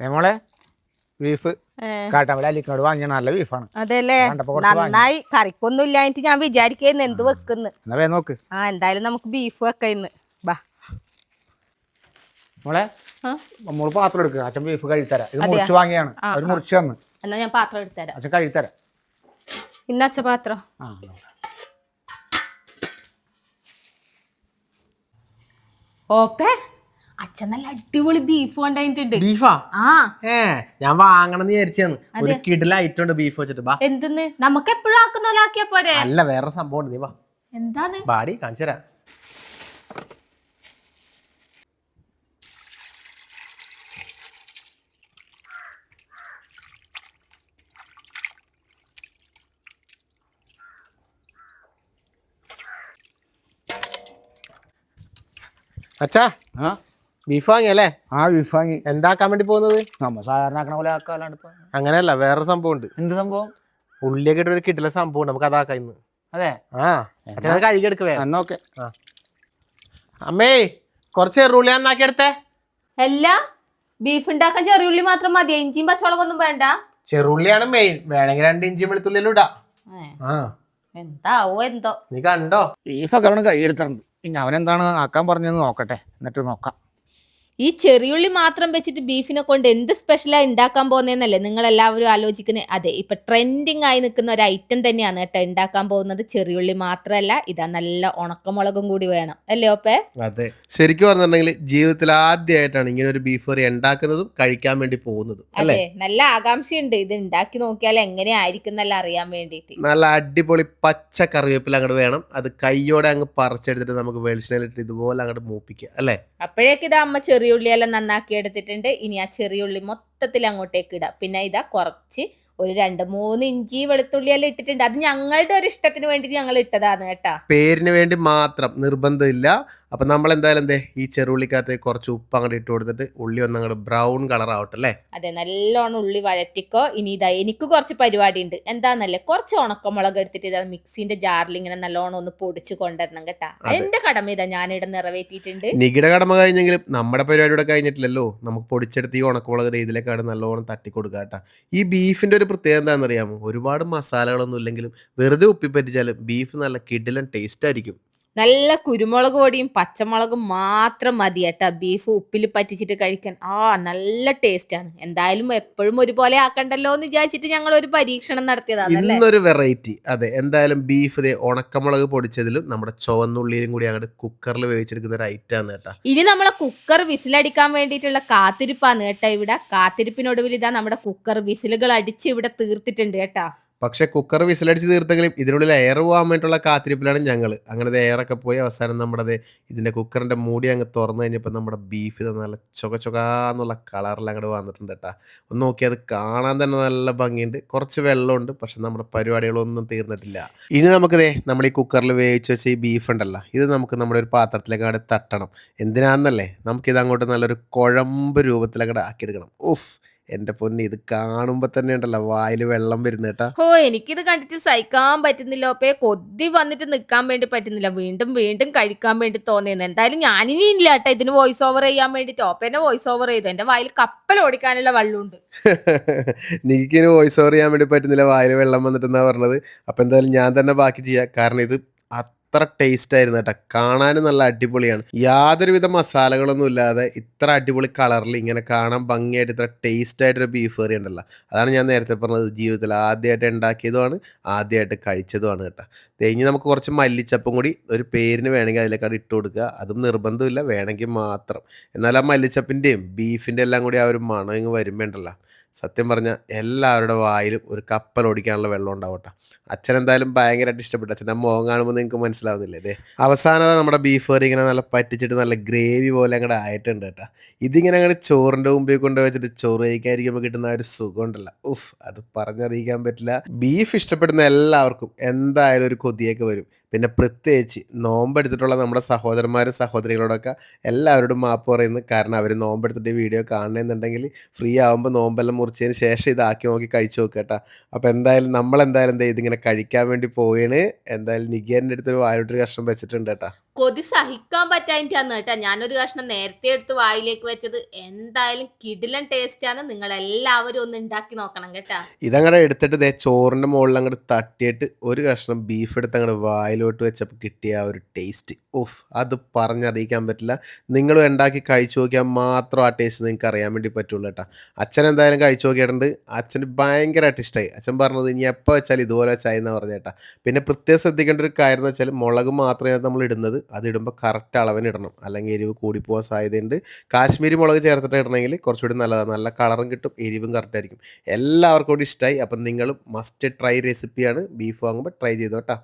നമ്മളെ ബീഫ് കാട്ടാമല അല്ലിക്കോട് വാങ്ങിയ നല്ല ബീഫാണ് അതെല്ലേ. നന്നായി കറിക്കൊന്നും ഇല്ലായിട്ട് ഞാൻ വിചാരിക്കുന്നു എന്ത് വെക്കുന്നു. എന്നാ വേ നോക്ക്. ആ എന്തായാലും നമുക്ക് ബീഫ് വെക്കാം മോളെ ബാ നമ്മളെ പാത്രം എടുക്കുക അച്ഛൻ ബീഫ് കഴിത്തരാം. ഇത്? മുറിച്ച് വാങ്ങിയാണ്. അവർ മുറിച്ച് തന്ന്. എന്നാ ഞാൻ പാത്രം എടുത്തരാ. അച്ഛൻ കഴിത്തരാം. അച്ഛ പാത്രം? ആ ഓപ്പേ അച്ഛൻ നല്ല അടിപൊളി ബീഫ് കൊണ്ടായിട്ടുണ്ട്. ബീഫാ ആ? ഏ ഞാൻ വാങ്ങണം എന്ന് വിചാരിച്ചാണ് ഒരു കിടില ഐറ്റം ഉണ്ട് ബീഫ് വെച്ചിട്ട്. ബാ. എന്തെന്ന്? നമുക്ക് എപ്പോഴും ആക്കുന്ന പോലെ ആക്കിയാ പോരെ? അല്ല വേറെ സംഭവം ഉണ്ട്. നീ വാ. എന്താണ്? ബാടി കാണിച്ചു തരാം. അച്ഛാ. ആ? ബീഫ് വാങ്ങിയല്ലേ ആ ബീഫ് വാങ്ങി എന്താക്കാൻ വേണ്ടി പോകുന്നത്? നമ്മ സാധാരണ ആക്കണ പോലെ ആക്കാല്ലാണ്ട് അങ്ങനെയല്ല വേറെ സംഭവം ഉണ്ട് എന്ത് സംഭവം? ഉള്ളിയൊക്കെ ഇട്ട് ഒരു കിടില സംഭവം ഉണ്ട് നമുക്ക് അതാക്കാം ഇന്ന്. അതെ. ആ അച്ഛൻ അത് കഴുകി എടുക്കവേ എന്നാ ഓക്കെ. ആ. അമ്മേ കുറച്ച് ചെറുള്ളി നന്നാക്കി എടുത്തേ. അല്ല ബീഫ് ഉണ്ടാക്കാൻ ചെറിയുള്ളി മാത്രം മതി. ഇഞ്ചിയും പച്ചമുളകൊന്നും വേണ്ട. ചെറുള്ളിയാണ് മെയിൻ വേണമെങ്കിൽ രണ്ട് ഇഞ്ചി വെളുത്തുള്ളിയിലും ഇടാ. ആ. എന്താവോ എന്തോ. നീ കണ്ടോ? ബീഫ് ബീഫൊക്കെ കൈ എടുത്തിട്ടുണ്ട് ഇനി അവനെന്താണ് ആക്കാൻ പറഞ്ഞെന്ന് നോക്കട്ടെ. എന്നിട്ട് നോക്കാം. ഈ ചെറിയുള്ളി മാത്രം വെച്ചിട്ട് ബീഫിനെ കൊണ്ട് എന്ത് സ്പെഷ്യലായി ഉണ്ടാക്കാൻ പോകുന്നതെന്നല്ലേ നിങ്ങൾ എല്ലാവരും ആലോചിക്കുന്നത് അതെ ഇപ്പൊ ട്രെൻഡിങ് ആയി നിൽക്കുന്ന ഒരു ഐറ്റം തന്നെയാണ് കേട്ടോ ഉണ്ടാക്കാൻ പോകുന്നത്. ചെറിയുള്ളി മാത്രമല്ല ഇതാ നല്ല ഉണക്കമുളകും കൂടി വേണം. അല്ലേ ഓപ്പേ അതെ. ശരിക്കും പറഞ്ഞിട്ടുണ്ടെങ്കിൽ ജീവിതത്തിൽ ആദ്യമായിട്ടാണ് ഇങ്ങനെ ഒരു ബീഫ് കറി ഉണ്ടാക്കുന്നതും കഴിക്കാൻ വേണ്ടി പോകുന്നതും. അല്ലേ? നല്ല ആകാംക്ഷയുണ്ട്. ഇത് ഉണ്ടാക്കി നോക്കിയാൽ എങ്ങനെയായിരിക്കും എന്നല്ല അറിയാൻ വേണ്ടിയിട്ട് നല്ല അടിപൊളി പച്ച കറിവേപ്പില അങ്ങോട്ട് വേണം. അത് കൈയോടെ അങ്ങ് പറിച്ചെടുത്തിട്ട് നമുക്ക് വെളിച്ചെണ്ണയിലിട്ട് ഇതുപോലെ അങ്ങോട്ട് മൂപ്പിക്കുക. അല്ലേ? അപ്പോഴേക്കിതാ അമ്മ ഇതാ അമ്മ ചെറിയുള്ളിയെല്ലാം നന്നാക്കി എടുത്തിട്ടുണ്ട്. ഇനി ആ ചെറിയ ഉള്ളി മൊത്തത്തിൽ അങ്ങോട്ടേക്ക് ഇടാം. പിന്നെ ഇതാ കുറച്ച് ഒരു രണ്ട് മൂന്ന് ഇഞ്ചി വെളുത്തുള്ളി എല്ലാം ഇട്ടിട്ടുണ്ട്. അത് ഞങ്ങളുടെ ഒരു ഇഷ്ടത്തിന് വേണ്ടി ഞങ്ങൾ ഇട്ടതാണ് കേട്ടാ. പേരിന് വേണ്ടി മാത്രം നിർബന്ധമില്ല. അപ്പൊ നമ്മൾ എന്തായാലും എന്തേ ഈ ചെറുള്ളിക്കകത്ത് കുറച്ച് ഉപ്പ് അങ്ങോട്ട് ഇട്ട് കൊടുത്തിട്ട് ഉള്ളി ഒന്ന് അങ്ങോട്ട് ബ്രൗൺ കളർ ആവട്ടെ അല്ലേ? അതെ നല്ലോണം ഉള്ളി വഴറ്റിക്കോ. ഇനി ഇതാ എനിക്ക് കുറച്ച് പരിപാടി ഉണ്ട് എന്താന്നല്ലേ കുറച്ച് ഉണക്കമുളക് എടുത്തിട്ട് ഇതാ മിക്സിന്റെ ജാറിൽ ഇങ്ങനെ നല്ലോണം ഒന്ന് പൊടിച്ച് കൊണ്ടുവരണം കേട്ടാ. എന്റെ കടമ ഇതാ ഞാനിവിടെ നിറവേറ്റിയിട്ടുണ്ട്. നികിട കടമ കഴിഞ്ഞെങ്കിലും നമ്മുടെ പരിപാടി ഇവിടെ കഴിഞ്ഞിട്ടില്ലല്ലോ. നമുക്ക് പൊടിച്ചെടുത്ത് ഈ ഉണക്കമുളക് ഇതിലേക്കാണ് നല്ലോണം തട്ടി കൊടുക്കുക കേട്ടാ. ഈ ബീഫിന്റെ ഒരു പ്രത്യേകത എന്താണെന്ന് അറിയാമോ ഒരുപാട് മസാലകളൊന്നും ഇല്ലെങ്കിലും വെറുതെ ഉപ്പി പറ്റിച്ചാലും ബീഫ് നല്ല കിടിലൻ ടേസ്റ്റ് ആയിരിക്കും. നല്ല കുരുമുളക് പൊടിയും പച്ചമുളകും മാത്രം മതി കേട്ടാ. ബീഫ് ഉപ്പിൽ പറ്റിച്ചിട്ട് കഴിക്കാൻ. ആ നല്ല ടേസ്റ്റ് ആണ്. എന്തായാലും എപ്പോഴും ഒരുപോലെ ആക്കണ്ടല്ലോ എന്ന് വിചാരിച്ചിട്ട് ഞങ്ങൾ ഒരു പരീക്ഷണം നടത്തിയതാണ് ഇന്നൊരു വെറൈറ്റി അതെ എന്തായാലും ബീഫ് ഉണക്കമുളക് പൊടിച്ചതിലും നമ്മുടെ ചുവന്നുള്ളിയിലും കൂടി അങ്ങോട്ട് കുക്കറിൽ വേവിച്ചെടുക്കുന്ന ഒരു ഐറ്റം ആണ് കേട്ടാ. ഇനി നമ്മളെ കുക്കർ വിസിലടിക്കാൻ വേണ്ടിയിട്ടുള്ള കാത്തിരിപ്പാണ് കേട്ടാ ഇവിടെ. കാത്തിരിപ്പിനൊടുവിൽ ഇതാ നമ്മുടെ കുക്കർ വിസിലുകൾ അടിച്ച് ഇവിടെ തീർത്തിട്ടുണ്ട് കേട്ടാ. പക്ഷെ കുക്കർ വിസിലടിച്ച് തീർത്തെങ്കിലും ഇതിനുള്ളിൽ എയർ പോകാൻ വേണ്ടിയിട്ടുള്ള കാത്തിരിപ്പിലാണ് ഞങ്ങൾ അങ്ങനെ എയറൊക്കെ പോയി അവസാനം നമ്മുടെ ദേ ഇതിന്റെ കുക്കറിന്റെ മൂടി അങ്ങ് തുറന്നു കഴിഞ്ഞപ്പോൾ നമ്മുടെ ബീഫ് ഇത് നല്ല ചുക ചുകാന്നുള്ള കളറിൽ അങ്ങോട്ട് വന്നിട്ടുണ്ട് കേട്ടോ. ഒന്ന് നോക്കിയാൽ അത് കാണാൻ തന്നെ നല്ല ഭംഗിയുണ്ട്. കുറച്ച് വെള്ളമുണ്ട് പക്ഷെ നമ്മുടെ പരിപാടികളൊന്നും തീർന്നിട്ടില്ല. ഇനി നമുക്ക് ദേ നമ്മൾ ഈ കുക്കറിൽ വേവിച്ച് വെച്ച ഈ ബീഫ് ഉണ്ടല്ലോ ഇത് നമുക്ക് നമ്മുടെ ഒരു പാത്രത്തിലേക്ക് അങ്ങോട്ട് തട്ടണം. എന്തിനാണെന്നല്ലേ നമുക്കിത് അങ്ങോട്ട് നല്ലൊരു കുഴമ്പ് രൂപത്തിലങ്ങോട്ട് ആക്കിയെടുക്കണം. ഉഫ്. എന്റെ പൊന്നി ഇത് കാണുമ്പോ തന്നെ ഉണ്ടല്ലോ വായിൽ വെള്ളം വരുന്ന കേട്ടാ. ഓ എനിക്കിത് കണ്ടിട്ട് സഹിക്കാൻ പറ്റുന്നില്ല. ഒപ്പേ കൊതി വന്നിട്ട് നിൽക്കാൻ വേണ്ടി പറ്റുന്നില്ല. വീണ്ടും വീണ്ടും കഴിക്കാൻ വേണ്ടി തോന്നിയെന്ന്. എന്തായാലും ഞാനിനി ഇല്ല കേട്ടോ ഇതിന് വോയിസ് ഓവർ ചെയ്യാൻ വേണ്ടിട്ട്. ഓപ്പേനെ വോയിസ് ഓവർ ചെയ്തു. എന്റെ വായിൽ കപ്പൽ ഓടിക്കാനുള്ള വെള്ളമുണ്ട് നിക്കിന് വോയിസ് ഓവർ ചെയ്യാൻ വേണ്ടി പറ്റുന്നില്ല. വായിൽ വെള്ളം വന്നിട്ടെന്നാ പറഞ്ഞത്. അപ്പൊ എന്തായാലും ഞാൻ തന്നെ ബാക്കി ചെയ്യാം. കാരണം ഇത് അത്ര ടേസ്റ്റ് ആയിരുന്നു കേട്ടോ. കാണാനും നല്ല അടിപൊളിയാണ്. യാതൊരുവിധ മസാലകളൊന്നും ഇല്ലാതെ ഇത്ര അടിപൊളി കളറിൽ ഇങ്ങനെ കാണാൻ ഭംഗിയായിട്ട് ഇത്ര ടേസ്റ്റ് ആയിട്ടൊരു ബീഫ് കറി ഉണ്ടല്ലോ. അതാണ് ഞാൻ നേരത്തെ പറഞ്ഞത് ജീവിതത്തിൽ ആദ്യമായിട്ട് ഉണ്ടാക്കിയതുമാണ് ആദ്യമായിട്ട് കഴിച്ചതുമാണ് കേട്ടോ. തേങ്ങി നമുക്ക് കുറച്ച് മല്ലിച്ചപ്പും കൂടി ഒരു പേരിന് വേണമെങ്കിൽ അതിലേക്കാട് ഇട്ട് കൊടുക്കുക. അതും നിർബന്ധമില്ല വേണമെങ്കിൽ മാത്രം. എന്നാൽ ആ മല്ലിച്ചപ്പിന്റെയും ബീഫിന്റെ എല്ലാം കൂടി ആ ഒരു മണം ഇങ്ങ് വരുമ്പോണ്ടല്ലോ. സത്യം പറഞ്ഞാൽ എല്ലാവരുടെ വായിലും ഒരു കപ്പൽ ഓടിക്കാനുള്ള വെള്ളം ഉണ്ടാവട്ടെ. അച്ഛൻ എന്തായാലും ഭയങ്കരമായിട്ട് ഇഷ്ടപ്പെട്ടു. അച്ഛൻ മുഖം കാണുമ്പോൾ നിങ്ങൾക്ക് മനസ്സിലാവുന്നില്ലേ? അതെ അവസാനം നമ്മുടെ ബീഫ് കറി ഇങ്ങനെ നല്ല പറ്റിച്ചിട്ട് നല്ല ഗ്രേവി പോലെ അങ്ങോട്ട് ആയിട്ടുണ്ട് കേട്ടോ. ഇതിങ്ങനെ അങ്ങോട്ട് ചോറിന്റെ മുമ്പിൽ കൊണ്ട് വെച്ചിട്ട് ചോറ് കഴിക്കാതിരിക്കുമ്പോൾ കിട്ടുന്ന ഒരു സുഖം ഉണ്ടല്ല. ഉഫ് അത് പറഞ്ഞറിയിക്കാൻ പറ്റില്ല. ബീഫ് ഇഷ്ടപ്പെടുന്ന എല്ലാവർക്കും എന്തായാലും ഒരു കൊതിയൊക്കെ വരും. പിന്നെ പ്രത്യേകിച്ച് നോമ്പെടുത്തിട്ടുള്ള നമ്മുടെ സഹോദരന്മാരും സഹോദരികളോടൊക്കെ എല്ലാവരോടും മാപ്പ് പറയുന്നു. കാരണം അവർ നോമ്പെടുത്തിട്ട് വീഡിയോ കാണണമെന്നുണ്ടെങ്കിൽ ഫ്രീ ആകുമ്പോൾ നോമ്പെല്ലാം മുറിച്ചതിന് ശേഷം ഇതാക്കി നോക്കി കഴിച്ചു നോക്കട്ടാ കേട്ടോ. അപ്പോൾ എന്തായാലും നമ്മളെന്തായാലും എന്താ ഇതിങ്ങനെ കഴിക്കാൻ വേണ്ടി പോവുകയാണ് എന്തായാലും നിഗേന്റെ അടുത്തൊരു വായോട്ടൊരു കഷ്ണം വെച്ചിട്ടുണ്ട് കേട്ടോ. കൊതി സഹിക്കാൻ പറ്റാഞ്ഞിട്ടാന്ന് കേട്ടാ. ഞാനൊരു കഷ്ണം നേരത്തെ എടുത്ത് വായിലേക്ക് വെച്ചത്. എന്തായാലും കിടിലൻ ടേസ്റ്റ് ആണ്. നിങ്ങൾ എല്ലാവരും ഒന്ന് ഉണ്ടാക്കി നോക്കണം കേട്ടാ. ഇതങ്ങടെ എടുത്തിട്ട് ദേ ചോറിന്റെ മുകളിൽ അങ്ങോട്ട് തട്ടിയിട്ട് ഒരു കഷ്ണം ബീഫ് എടുത്ത് അങ്ങോട്ട് വായിലോട്ട് വെച്ചപ്പോൾ കിട്ടിയ ആ ഒരു ടേസ്റ്റ് ഓഫ് അത് പറഞ്ഞറിയിക്കാൻ പറ്റില്ല. നിങ്ങളും ഉണ്ടാക്കി കഴിച്ചു നോക്കിയാൽ മാത്രം ആ ടേസ്റ്റ് നിങ്ങൾക്ക് അറിയാൻ വേണ്ടി പറ്റുള്ളൂ കേട്ടാ. അച്ഛൻ എന്തായാലും കഴിച്ചു നോക്കിയിട്ടുണ്ട്. അച്ഛന് ഭയങ്കരമായിട്ട് ഇഷ്ടമായി അച്ഛൻ പറഞ്ഞത് ഇനി എപ്പോൾ വെച്ചാൽ ഇതുപോലെ വെച്ചായി എന്ന് പറഞ്ഞ കേട്ടാ. പിന്നെ പ്രത്യേകം ശ്രദ്ധിക്കേണ്ട ഒരു കാര്യം എന്ന് വെച്ചാൽ മുളക് മാത്രമേ നമ്മൾ ഇടുന്നത്. അത് ഇടുമ്പോൾ കറക്റ്റ് അളവിന് ഇടണം. അല്ലെങ്കിൽ എരിവ് കൂടിപ്പോകാൻ സാധ്യതയുണ്ട്. കാശ്മീരി മുളക് ചേർത്തിട്ട് ഇടണമെങ്കിൽ കുറച്ചുകൂടി നല്ലതാണ് നല്ല കളറും കിട്ടും എരിവും കറക്റ്റായിരിക്കും എല്ലാവർക്കും കൂടി ഇഷ്ടമായി അപ്പം നിങ്ങളും മസ്റ്റ് ട്രൈ റെസിപ്പിയാണ് ബീഫ് വാങ്ങുമ്പോൾ ട്രൈ ചെയ്തോട്ടാ.